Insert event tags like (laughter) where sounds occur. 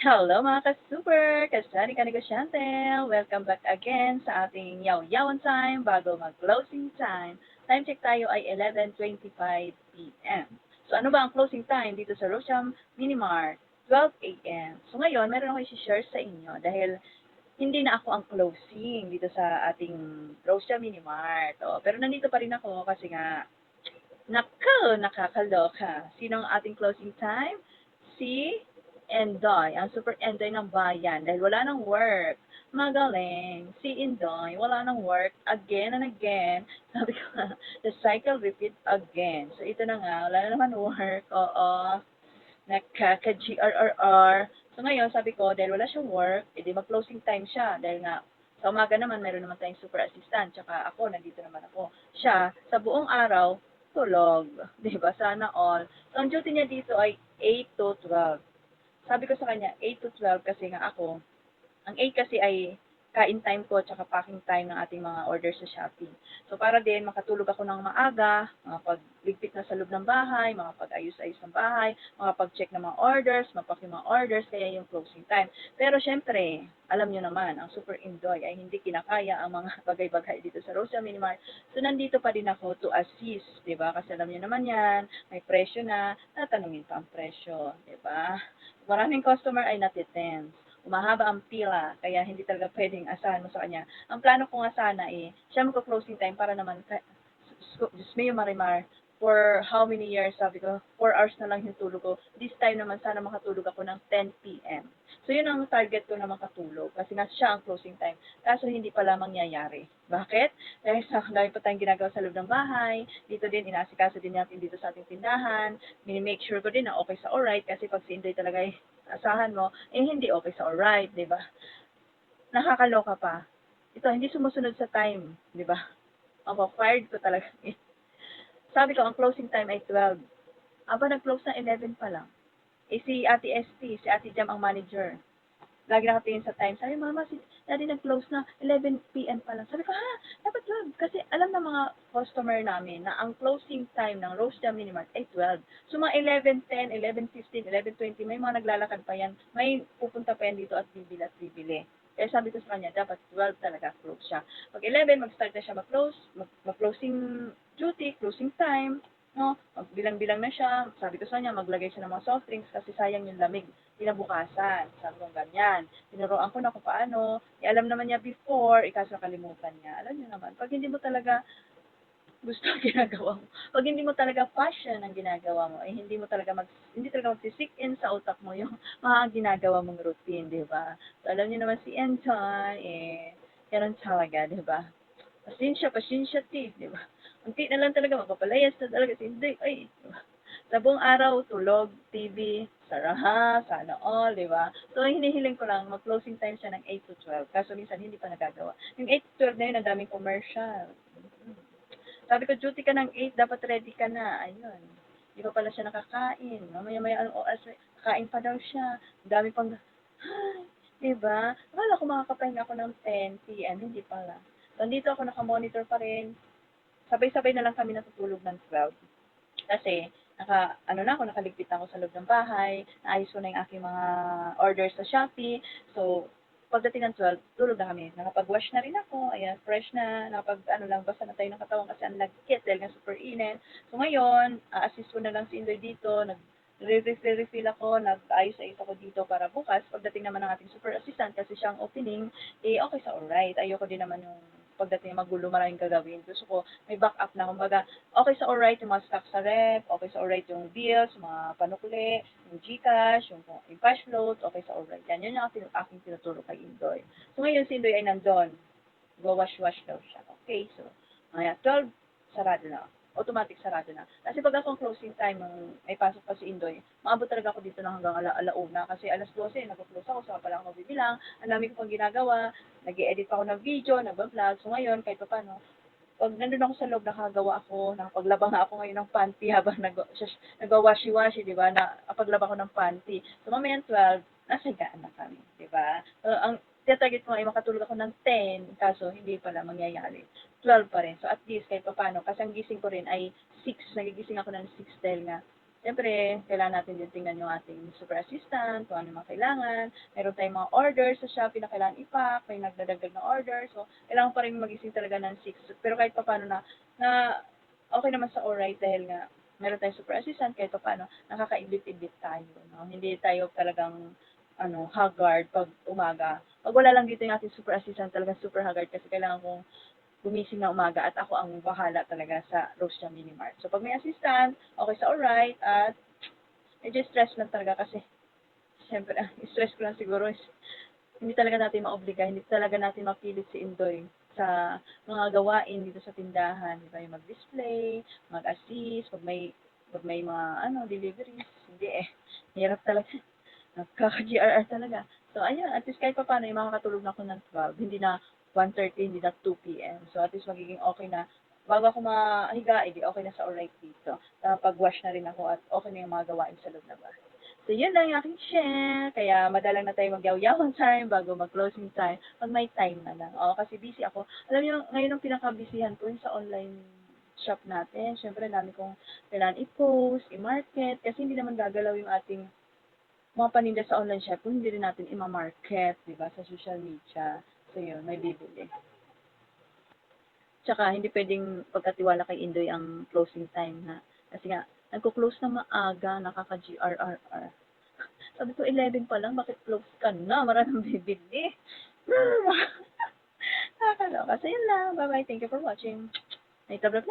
Hello mga ka-super! Kasari ka negosyante! Welcome back again sa ating yaw-yawan time bago mag-closing time. Time check tayo ay 11.25 p.m. So ano ba ang closing time dito sa Rosham Minimart? 12 a.m. So ngayon, meron ako i-share sa inyo dahil hindi na ako ang closing dito sa ating Rosham Minimart. O, pero nandito pa rin ako kasi nga Nako, nakakaloka. Sino ang ating closing time? Si Endoy, ang super Endoy ng bayan dahil wala nang work. Magaling. Si Indoy, wala nang work again and again. (laughs) Sabi ko, the cycle repeat again. So ito na nga, wala na naman work. Oo. Nakaka-GRRR. So ngayon, sabi ko, dahil wala siyang work, edi mag-closing time siya. Dahil nga, sa umaga naman, meron naman tayong super assistant. Tsaka ako, nandito naman ako. Siya, sa buong araw, tulog. (laughs) Ba? Sana all. So, ang duty niya dito ay 8 to 12. Sabi ko sa kanya, 8 to 12 kasi nga ako, ang 8 kasi ay kain time ko tsaka packing time ng ating mga orders sa Shopee. So para din makatulog ako ng maaga, makapagligpit na sa loob ng bahay, makapag-ayos-ayos ng bahay, makapag-check ng mga orders, mapak yung mga orders, kaya yung closing time. Pero syempre, alam nyo naman, ang Super Indoy ay hindi kinakaya ang mga (laughs) bagay-bagay dito sa Rosa Minimart. So nandito pa din ako to assist, 'di ba? Kasi alam nyo naman 'yan, may presyo na, tatanungin pa ang presyo, 'di ba? Maraming customer ay natitense umahaba ang pila, kaya hindi talaga pwedeng asahan mo sa kanya. Ang plano ko nga sana eh, siya magko-closing time para naman, Diyos may marimar, for how many years, sabi ko, 4 hours na lang yung tulog ko. This time naman, sana makatulog ako ng 10 p.m. So, yun ang target ko na makatulog. Kasi nga siya ang closing time. Kaso, hindi pala mangyayari. Bakit? Dahil sa (laughs) dahil pa tayong ginagawa sa loob ng bahay. Dito din, inaasikaso din natin dito sa ating tindahan. Mini-make sure ko din na okay sa alright. Kasi pag si Inday talaga ay asahan mo, eh hindi okay sa alright, di ba? Nakakaloka pa. Ito, hindi sumusunod sa time, di ba? Ako, fired ko talaga. (laughs) Sabi ko, ang closing time ay 12. Aba, nag-close na 11 pa lang. Eh, si Ate ST, si Ate Jam ang manager. Lagi nakatingin sa time. Sabi, Mama, si Daddy nag-close na 11 p.m. pa lang. Sabi ko, ha? Dapat 12. Kasi alam ng mga customer namin na ang closing time ng Rose Jam Minimart ay 12. So, mga 11.10, 11.15, 11.20, may mga naglalakad pa yan. May pupunta pa yan dito at bibili at bibili. Kaya sabi ko sa kanya, dapat 12 talaga close siya. Pag 11, mag-start na siya mag-close, mag-closing duty, closing time, no? Magbilang-bilang na siya. Sabi ko sa kanya, maglagay siya ng mga soft drinks kasi sayang yung lamig kinabukasan. Sabi ko ganyan. Tinuruan ko na kung paano. Eh, alam naman niya before, ikaso nakalimutan niya. Alam niyo naman, pag hindi mo talaga gusto ang ginagawa mo. Pag hindi mo talaga passion ang ginagawa mo, eh hindi mo talaga mag hindi talaga magsisik in sa utak mo yung (laughs) mga ginagawa mong routine, 'di ba? So alam niyo naman si Anton, eh ganun talaga, 'di ba? Pasensya, pasensya ti, 'di ba? Unti na lang talaga magpapalayas na talaga si hindi ay diba? sa buong araw tulog, TV, saraha, sana all, di ba? So, hinihiling ko lang, mag-closing time siya ng 8 to 12. Kaso minsan hindi pa nagagawa. Yung 8 to 12 na yun, ang daming commercial. Sabi ko, duty ka ng 8, dapat ready ka na. Ayun. Hindi pa pala siya nakakain. Mamaya-maya anong oras, kakain pa daw siya. Dami pang, ay, diba? Akala ko makakapahinga ako ng 10 p.m. Hindi pala. So, dito ako nakamonitor pa rin. Sabay-sabay na lang kami natutulog ng 12. Kasi, naka, ano na ako, nakaligpit na ako sa loob ng bahay, naayos ko na yung aking mga orders sa Shopee. So, pagdating ng 12, tulog na kami. Nakapag-wash na rin ako. Ayan, fresh na. Nakapag, ano lang, basta na tayo ng katawan kasi ang lagkit dahil nga super init. So, ngayon, assist ko na lang si Indoy dito. Nag, refill ako, nag-ayos-ayos ako dito para bukas, pagdating naman ng ating super assistant, kasi siyang opening, eh, okay sa alright. Ayoko din naman yung pagdating magulo, maraming gagawin. Gusto ko, may backup na. Kumbaga, okay sa alright yung mga stock sa rep, okay sa alright yung bills, mga panukli, yung Gcash, yung, yung cash float, okay sa alright. Yan, yun yung aking, aking tinuturo kay Indoy. So, ngayon si Indoy ay nandun. Go wash-wash daw siya. Okay, so, ayan, 12, sarado na automatic sarado na. Kasi pag akong closing time, may pasok pa si Indoy, maabot talaga ako dito na hanggang ala alauna. Kasi alas 12, nag-close ako, saka pala ako mabibilang. Ang dami ko pang ginagawa, nag edit pa ako ng video, nag-vlog. So ngayon, kahit pa paano, pag nandun ako sa loob, nakagawa ako, nakapaglaba nga ako ngayon ng panty habang nag-washi-washi, di ba? Nakapaglaba ako ng panty. So mamaya 12, nasa gaan na kami, di ba? So, ang tinatarget ko ay makatulog ako ng 10, kaso hindi pala mangyayari. 12 pa rin. So at least kahit pa paano, kasi ang gising ko rin ay 6, nagigising ako ng 6 dahil nga Siyempre, kailangan natin din tingnan yung ating super assistant, kung ano mga kailangan. Meron tayong mga orders sa Shopee na kailangan ipack, may nagdadagdag ng order. So, kailangan pa rin magising talaga ng 6. Pero kahit pa paano na, na okay naman sa alright dahil nga meron tayong super assistant, kahit pa paano, nakakaibit-ibit tayo. No? Hindi tayo talagang ano, haggard pag umaga. Pag wala lang dito yung ating super assistant, talagang super haggard kasi kailangan kong gumising na umaga at ako ang bahala talaga sa Rosia Mini Mart. So, pag may assistant, okay sa alright, at medyo stress lang talaga kasi, syempre, ah, (laughs) stress ko lang siguro is, hindi talaga natin maobliga, hindi talaga natin mapilit si Indoy sa mga gawain dito sa tindahan, di ba, yung mag-display, mag-assist, pag may, pag may mga, ano, deliveries, hindi eh, hirap talaga, nagkaka-GRR talaga. So, ayun, at least kahit pa paano, yung makakatulog na ako ng 12, hindi na 1.30, hindi na 2 p.m. So, at least magiging okay na. Bago ako mahiga, edi okay na sa alright dito. Nakapag-wash na rin ako at okay na yung mga gawain sa loob na bahay. So, yun lang yung aking share. Kaya, madalang na tayo magyaw-yawan time bago mag-closing time. Pag may time na lang. Oo, kasi busy ako. Alam niyo, ngayon ang pinaka-busyhan ko yung sa online shop natin. Siyempre, dami kong kailangan i-post, i-market, kasi hindi naman gagalaw yung ating mga paninda sa online shop kung hindi rin natin i-market, di ba, sa social media. So, yun, may bibili. Tsaka, hindi pwedeng pagkatiwala kay Indoy ang closing time na. Kasi nga, nagko-close na maaga, nakaka-GRRR. (laughs) Sabi ko, 11 pa lang, bakit close ka na? Maraming bibili. (laughs) Nakakaloka. So, yun lang. Bye-bye. Thank you for watching. May tabla